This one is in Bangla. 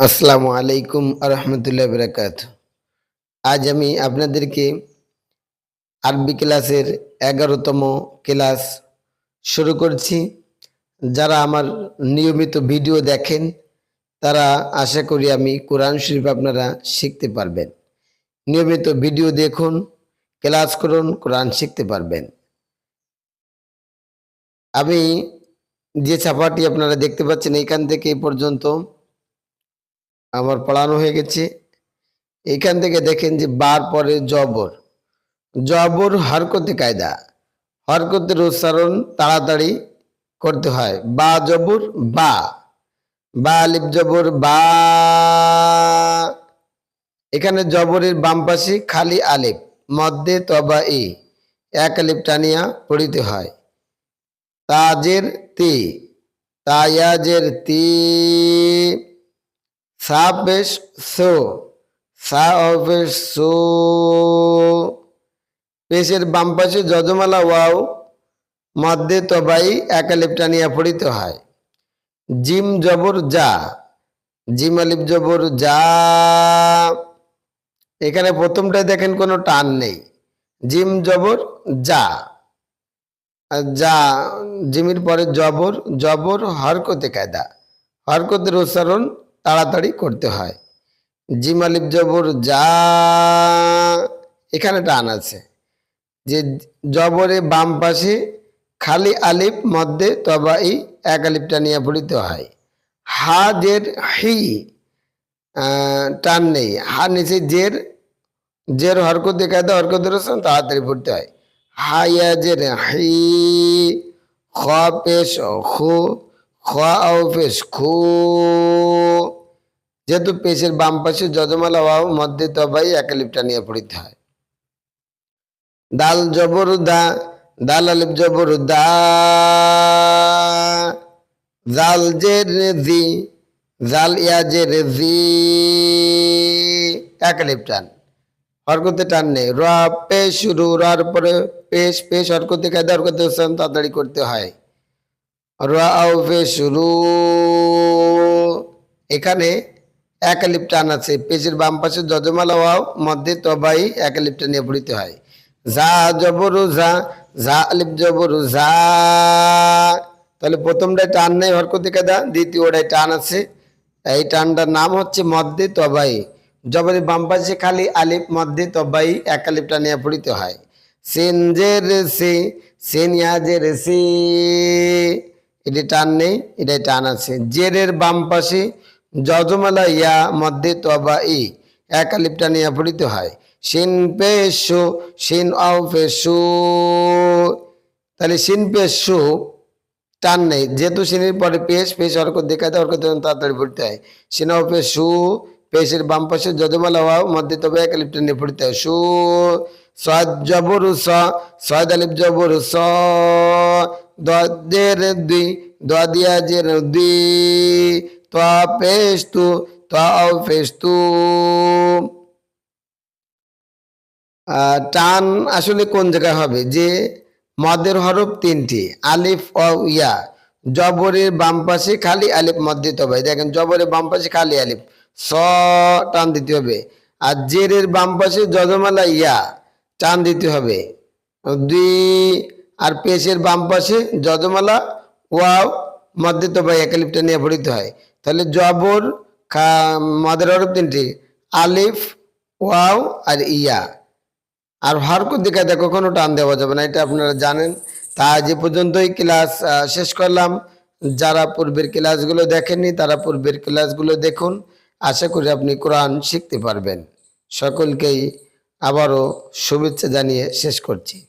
আসসালামু আলাইকুম আরহামতুল্লাহ বরকাত আজ আমি আপনাদেরকে আরবি ক্লাসের এগারোতম ক্লাস শুরু করছি। যারা আমার নিয়মিত ভিডিও দেখেন, তারা আশা করি আমি কোরআন শরীফ আপনারা শিখতে পারবেন। নিয়মিত ভিডিও দেখুন, ক্লাস করুন, কোরআন শিখতে পারবেন। আমি যে ছাপাটি আপনারা দেখতে পাচ্ছেন, এইখান থেকে এই পর্যন্ত আমার পড়ানো হয়ে গেছে। এখান থেকে দেখেন যে বার পরে জবর। জবর হরকতে কায়দা। হরকতের উচ্চারণ তাড়াতাড়ি করতে হয়। বা জবর, বা। বা আলিফ জবর, বা। এখানে জবরের বাম পাশে খালি আলিফ। মধ্যে তবা ই এক আলিফ টানিয়া পড়িতে হয়। তাজের তি। তায়াজের তি। সাপেশ সো সা অফেশ সো। পেশের বাম পাশে যজমালা ওয়াও, মধ্যে তবাই একালিপ টানিয়া পড়িতে হয়। জিম জবর যা, জিম আলিপ জবর যা। এখানে প্রথমটায় দেখেন কোনো টান নেই। জিম জবর যা যা, জিমির পরে জবর জবর হরকতে কায়দা। হরকতের উচ্চারণ তাড়াতাড়ি করতে হয়। জিম আলিফ জবর যা, এখানে টান আছে। যে জবরে বাম পাশে খালি আলিফ, মধ্যে তবা তবাই এক আলিফটা নিয়ে পড়িতে হয়। হা, জের, হি টান নেই। হা, নিচে জের জের হরকত দেখা দেয় হরকতের রসন তাড়াতাড়ি পড়তে হয়। হা, ইয়া, জের, হি, খ, পেশ খু খ পেশ, খু যেহেতু পেশের বাম পাশে যজমালা ওয়াও মধ্যে, তবাই একালিপটা নিয়ে পড়িতে হয়। দাল জবর দা দাল আলিফ জবর দা জাল জে রেজি, জাল ইয়া জে রে জি একালিপ টান হরকতে টান নেই। র পেশ শুরু, রার পরে পেশ পেশ হরকতে কায়দা, হরকতে উচ্চারণ তাড়াতাড়ি করতে হয়। র আও পেশ শুরু। এখানে একালিপ টান আছে। পেশের বাম পাশে যজমালা ওয়াও, মধ্যে তবাই একালিপ টান নিয়ে পড়িতে হয়। যা জবরু যা যা আলিপ জবরু যা। তাহলে প্রথমটায় টান নেই হরকতে কায়দা দ্বিতীয়টায় টান আছে। এই টানটার নাম হচ্ছে মধ্যে তবাই। জবরের বাম পাশে খালি আলিফ, মধ্যে তবাই এক আলিফটা নিয়ে পড়িতে হয়। সেন যে সে, সেন ইয়া যে রে সে। এটি টান নেই, এটাই টান আছে। জেরের বাম পাশে যজমালা ইয়া মধ্যে তবা ই। এক আলিফটা নিয়ে পড়িতে হয়। সিন পেশু সিন আও পেশু তাহলে সিন পেশু টান নেই। যেহেতু সিনের পরে পেশ পেশ অর্ক দেখা দেয় অর্ক তাড়াতাড়ি পড়তে হয়। সিনাও পেশ সু, পেশের বাম পাশে যজমালা হওয়া মধ্যে তবে এক আলিফ টেনে পড়তে হয়। সু সদ জবরু স সদ আলিফ জবরু স। দের দুই দিয়া যে দুই। তো পেশ তু তো পেশ তু টান আসলে কোন জায়গায় হবে? যে মদের হরফ তিনটি, আলিফ ও ইয়া। জবরের বাম পাশে খালি আলিফ মধ্যে তবে দেখেন, জবরের বাম পাশে খালি আলিফ। স, টান দিতে হবে। আর জেরের বাম পাশে যজমালা ইয়া, টান দিতে হবে। দুই, আর পেশের বাম পাশে যজমালা ওয়াও মধ্যে তবে একালিফটা নিয়ে পড়িতে হয়। তাহলে জবর খা- মদের হরফ তিনটি। আলিফ, ওয়াও আর ইয়া। আর হরকত দিকে দেখো, কোনো টান দেওয়া যাবে না, এটা আপনারা জানেন। তা যে পর্যন্তই ক্লাস শেষ করলাম। যারা পূর্বের ক্লাসগুলো দেখেননি, তারা পূর্বের ক্লাসগুলো দেখুন। আশা করি আপনি কোরআন শিখতে পারবেন। সকলকেই আবারও শুভেচ্ছা জানিয়ে শেষ করছি।